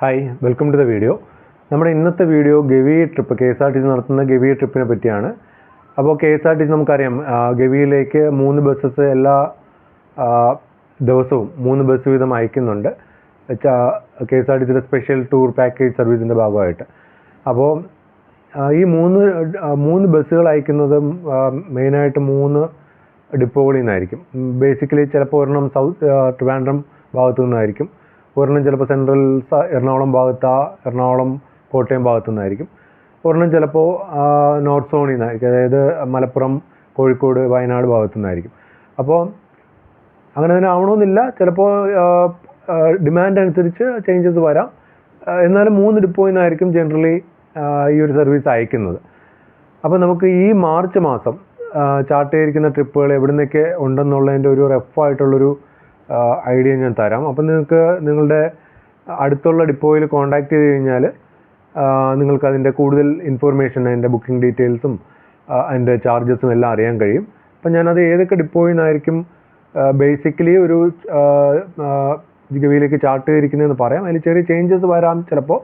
Hi welcome to the video നമ്മുടെ ഇന്നത്തെ video Gavi trip K S R T C നടത്തുന്ന ഗവി ട്രിപ്പിനെ പറ്റിയാണ്. അപ്പോൾ K S R T C നമുക്കറിയാം ഗവിയിലേക്ക് മൂന്ന് ബസ്സസ് എല്ലാ ദിവസവും മൂന്ന് ബസ് വീതം അയക്കുന്നുണ്ട്. കെ എസ് ആർ ടി സിയുടെ സ്പെഷ്യൽ ടൂർ പാക്കേജ് സർവീസിന്റെ ഭാഗമായിട്ട്. അപ്പോൾ ഈ മൂന്ന് മൂന്ന് ബസ്സുകൾ അയക്കുന്നത് മെയിനായിട്ട് മൂന്ന് ഡിപ്പോകളിൽ നിന്നായിരിക്കും. ബേസിക്കലി ചിലപ്പോൾ ഒരെണ്ണം സൗത്ത് ട്രിവാൻഡ്രം ഭാഗത്തു നിന്നായിരിക്കും. ഒരെണ്ണം ചിലപ്പോൾ സെൻട്രൽ എറണാകുളം ഭാഗത്താ എറണാകുളം കോട്ടയം ഭാഗത്തു നിന്നായിരിക്കും. ഒരെണ്ണം ചിലപ്പോൾ നോർത്ത് സോണിൽ നിന്നായിരിക്കും. അതായത് മലപ്പുറം കോഴിക്കോട് വയനാട് ഭാഗത്തു നിന്നായിരിക്കും. അപ്പോൾ അങ്ങനെ തന്നെ ആവണമെന്നില്ല. ചിലപ്പോൾ ഡിമാൻഡ് അനുസരിച്ച് ചേഞ്ചസ് വരാം. എന്നാലും മൂന്ന് ഡിപ്പോയിൽ നിന്നായിരിക്കും ജനറലി ഈ ഒരു സർവീസ് അയക്കുന്നത്. അപ്പോൾ നമുക്ക് ഈ മാർച്ച് മാസം ചാർട്ട് ചെയ്തിരിക്കുന്ന ട്രിപ്പുകൾ എവിടുന്നൊക്കെ ഉണ്ടെന്നുള്ളതിന്റെ ഒരു റഫായിട്ടുള്ളൊരു ഐഡിയ ഞാൻ തരാം. അപ്പം നിങ്ങൾക്ക് നിങ്ങളുടെ അടുത്തുള്ള ഡിപ്പോയിൽ കോൺടാക്ട് ചെയ്ത് കഴിഞ്ഞാൽ നിങ്ങൾക്ക് അതിന്റെ കൂടുതൽ ഇൻഫോർമേഷൻ അതിന്റെ ബുക്കിംഗ് ഡീറ്റെയിൽസും അതിന്റെ ചാർജസും എല്ലാം അറിയാൻ കഴിയും. അപ്പം ഞാനത് ഏതൊക്കെ ഡിപ്പോയിൽ നിന്നായിരിക്കും ബേസിക്കലി ഒരു ഗവിയിലേക്ക് ചാർട്ട് ചെയ്തിരിക്കുന്നതെന്ന് പറയാം. അതിൽ ചെറിയ ചേഞ്ചസ് വരാം ചിലപ്പോൾ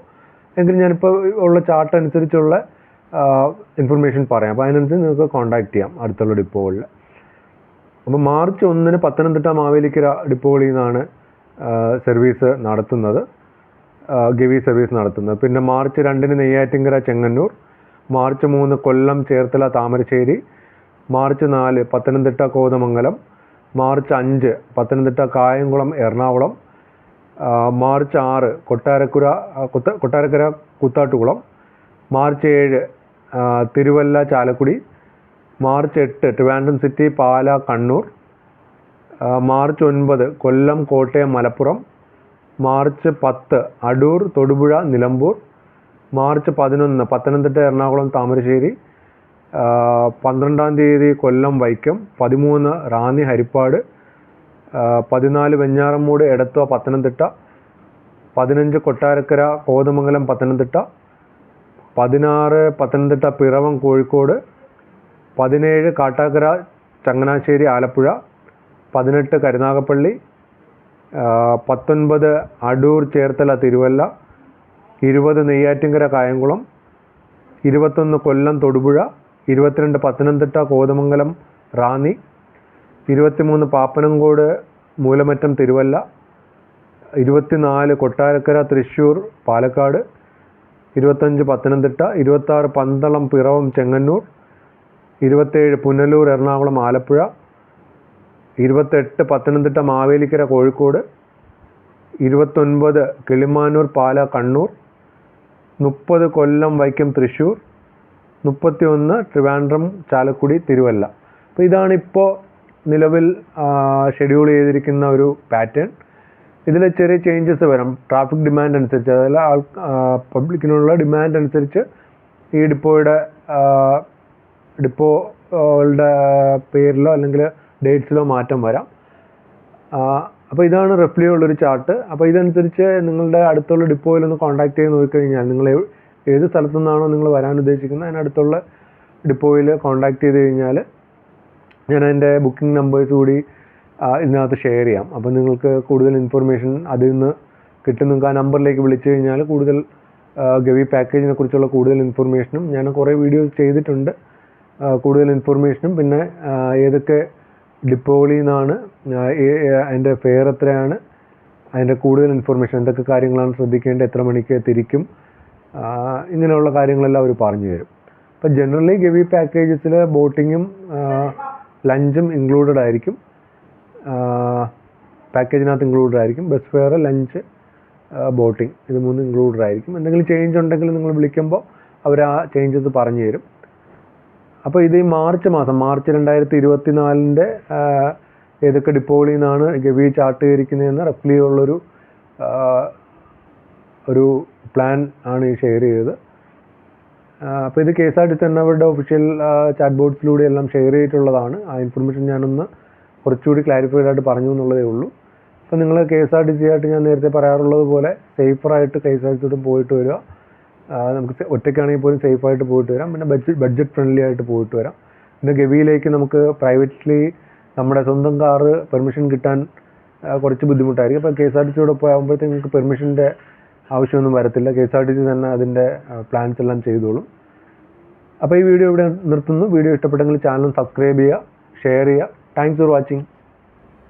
എങ്കിലും ഞാനിപ്പോൾ ഉള്ള ചാർട്ട് അനുസരിച്ചുള്ള ഇൻഫർമേഷൻ പറയാം. അപ്പോൾ അതിനനുസരിച്ച് നിങ്ങൾക്ക് കോൺടാക്ട് ചെയ്യാം അടുത്തുള്ള ഡിപ്പോകളിൽ. അപ്പോൾ മാർച്ച് ഒന്നിന് പത്തനംതിട്ട മാവേലിക്കര ഡിപ്പോകളിൽ നിന്നാണ് സർവീസ് നടത്തുന്നത്. ഗവി സർവീസ് നടത്തുന്നത്. പിന്നെ മാർച്ച് രണ്ടിന് നെയ്യാറ്റിങ്കര ചെങ്ങന്നൂർ മാർച്ച് മൂന്ന് കൊല്ലം ചേർത്തല താമരശ്ശേരി മാർച്ച് നാല് പത്തനംതിട്ട കോതമംഗലം മാർച്ച് അഞ്ച് പത്തനംതിട്ട കായംകുളം എറണാകുളം മാർച്ച് ആറ് കൊട്ടാരക്കുര കൊട്ടാരക്കര കുത്താട്ടുകുളം മാർച്ച് ഏഴ് തിരുവല്ല ചാലക്കുടി മാർച്ച് എട്ട് ട്രിവാൻഡ്രം സിറ്റി പാല കണ്ണൂർ. മാർച്ച് ഒൻപത് കൊല്ലം കോട്ടയം മലപ്പുറം. മാർച്ച് പത്ത് അടൂർ തൊടുപുഴ നിലമ്പൂർ. മാർച്ച് പതിനൊന്ന് പത്തനംതിട്ട എറണാകുളം താമരശ്ശേരി. പന്ത്രണ്ടാം തീയതി കൊല്ലം വൈക്കം. പതിമൂന്ന് റാന്നി ഹരിപ്പാട്. പതിനാല് വെഞ്ഞാറമ്മൂട് എടത്വ പത്തനംതിട്ട. പതിനഞ്ച് കൊട്ടാരക്കര കോതമംഗലം പത്തനംതിട്ട. പതിനാറ് പത്തനംതിട്ട പിറവം കോഴിക്കോട്. പതിനേഴ് കാട്ടാക്കര ചങ്ങനാശ്ശേരി ആലപ്പുഴ പതിനെട്ട് കരുനാഗപ്പള്ളി പത്തൊൻപത് അടൂർ ചേർത്തല തിരുവല്ല ഇരുപത് നെയ്യാറ്റിങ്കര കായംകുളം ഇരുപത്തൊന്ന് കൊല്ലം തൊടുപുഴ ഇരുപത്തിരണ്ട് പത്തനംതിട്ട കോതമംഗലം റാന്നി ഇരുപത്തിമൂന്ന് പാപ്പനംകോട് മൂലമറ്റം തിരുവല്ല ഇരുപത്തിനാല് കൊട്ടാരക്കര തൃശ്ശൂർ പാലക്കാട് ഇരുപത്തഞ്ച് പത്തനംതിട്ട ഇരുപത്താറ് പന്തളം പിറവം ചെങ്ങന്നൂർ ഇരുപത്തേഴ് പുനലൂർ എറണാകുളം ആലപ്പുഴ ഇരുപത്തെട്ട് പത്തനംതിട്ട മാവേലിക്കര കോഴിക്കോട് ഇരുപത്തൊൻപത് കിളിമാനൂർ പാല കണ്ണൂർ മുപ്പത് കൊല്ലം വൈക്കം തൃശ്ശൂർ മുപ്പത്തി ഒന്ന് ട്രിവാൻഡ്രം ചാലക്കുടി തിരുവല്ല. അപ്പോൾ ഇതാണിപ്പോൾ നിലവിൽ ഷെഡ്യൂൾ ചെയ്തിരിക്കുന്ന ഒരു പാറ്റേൺ ഇതിൽ ചെറിയ ചേഞ്ചസ് വരാം. ട്രാഫിക് ഡിമാൻഡ് അനുസരിച്ച് അതായത് ആൾ പബ്ലിക്കിനുള്ള ഡിമാൻഡ് അനുസരിച്ച് ഈ ഡിപ്പോയുടെ ഡിപ്പോകളുടെ പേരിലോ അല്ലെങ്കിൽ ഡേറ്റ്സിലോ മാറ്റം വരാം. അപ്പോൾ ഇതാണ് റെഫ്ലി ഉള്ളൊരു ചാർട്ട് അപ്പോൾ ഇതനുസരിച്ച് നിങ്ങളുടെ അടുത്തുള്ള ഡിപ്പോയിൽ ഒന്ന് കോൺടാക്ട് ചെയ്ത് നോക്കിക്കഴിഞ്ഞാൽ നിങ്ങൾ ഏത് സ്ഥലത്തു നിന്നാണോ നിങ്ങൾ വരാൻ ഉദ്ദേശിക്കുന്നത് അതിനടുത്തുള്ള ഡിപ്പോയിൽ കോൺടാക്ട് ചെയ്ത് കഴിഞ്ഞാൽ ഞാൻ അതിന്റെ ബുക്കിംഗ് നമ്പേഴ്സ് കൂടി ഇതിനകത്ത് ഷെയർ ചെയ്യാം. അപ്പോൾ നിങ്ങൾക്ക് കൂടുതൽ ഇൻഫർമേഷൻ അതിൽ നിന്ന് കിട്ടും. നിങ്ങൾക്ക് ആ നമ്പറിലേക്ക് വിളിച്ചു കഴിഞ്ഞാൽ കൂടുതൽ ഗവി പാക്കേജിനെ കുറിച്ചുള്ള കൂടുതൽ ഇൻഫർമേഷനും ഞാൻ കുറേ വീഡിയോസ് ചെയ്തിട്ടുണ്ട്. കൂടുതൽ ഇൻഫോർമേഷനും പിന്നെ ഏതൊക്കെ ഡിപ്പോകളിൽ നിന്നാണ് അതിന്റെ ഫെയർ എത്രയാണ് അതിന്റെ കൂടുതൽ ഇൻഫോർമേഷൻ എന്തൊക്കെ കാര്യങ്ങളാണ് ശ്രദ്ധിക്കേണ്ടത് എത്ര മണിക്ക് തിരിക്കും ഇങ്ങനെയുള്ള കാര്യങ്ങളെല്ലാം അവർ പറഞ്ഞു തരും. അപ്പം ജനറലി ഗവി പാക്കേജസിൽ ബോട്ടിങ്ങും ലഞ്ചും ഇൻക്ലൂഡഡ് ആയിരിക്കും. പാക്കേജിനകത്ത് ഇൻക്ലൂഡഡ് ആയിരിക്കും. ബസ് ഫെയർ ലഞ്ച് ബോട്ടിംഗ് ഇത് മൂന്നും ഇൻക്ലൂഡഡ് ആയിരിക്കും. എന്തെങ്കിലും ചേഞ്ച് ഉണ്ടെങ്കിൽ നിങ്ങൾ വിളിക്കുമ്പോൾ അവർ ആ ചേഞ്ചസ് പറഞ്ഞു തരും. അപ്പോൾ ഇത് ഈ മാർച്ച് മാസം മാർച്ച് രണ്ടായിരത്തി ഇരുപത്തിനാലിന്റെ ഏതൊക്കെ ഡിപ്പോകളിൽ നിന്നാണ് ഗവി ചാർട്ട് ചെയ്തിരിക്കുന്നതെന്ന് റഫ്ലി ഉള്ളൊരു ഒരു പ്ലാൻ ആണ് ഈ ഷെയർ ചെയ്തത്. അപ്പോൾ ഇത് K S R T C അവരുടെ ഒഫീഷ്യൽ ചാറ്റ് ബോർഡ്സിലൂടെ എല്ലാം ഷെയർ ചെയ്തിട്ടുള്ളതാണ്. ആ ഇൻഫർമേഷൻ ഞാനൊന്ന് കുറച്ചുകൂടി ക്ലാരിഫൈഡ് ആയിട്ട് പറഞ്ഞു എന്നുള്ളതേ ഉള്ളൂ. അപ്പോൾ നിങ്ങൾ K S R T C ആയിട്ട് ഞാൻ നേരത്തെ പറയാറുള്ളത് പോലെ സേഫറായിട്ട് കെ എസ് ആർ ടി പോയിട്ട് വരിക. നമുക്ക് ഒറ്റയ്ക്കാണെങ്കിൽ പോലും സേഫായിട്ട് പോയിട്ട് വരാം. പിന്നെ ബഡ്ജറ്റ് ബഡ്ജറ്റ് ഫ്രണ്ട്ലി ആയിട്ട് പോയിട്ട് വരാം. പിന്നെ ഗവിയിലേക്ക് നമുക്ക് പ്രൈവറ്റ്ലി നമ്മുടെ സ്വന്തം കാറ് പെർമിഷൻ കിട്ടാൻ കുറച്ച് ബുദ്ധിമുട്ടായിരിക്കും. അപ്പോൾ കെ എസ് ആർ ടി സിയോടെ പോകുമ്പോഴത്തേക്ക് നിങ്ങൾക്ക് പെർമിഷന്റെ ആവശ്യമൊന്നും വരത്തില്ല. K S R T C തന്നെ അതിന്റെ പ്ലാൻസ് എല്ലാം ചെയ്തോളും. അപ്പോൾ ഈ വീഡിയോ ഇവിടെ നിർത്തുന്നു. വീഡിയോ ഇഷ്ടപ്പെട്ടെങ്കിൽ ചാനൽ സബ്സ്ക്രൈബ് ചെയ്യുക ഷെയർ ചെയ്യുക. Thanks for watching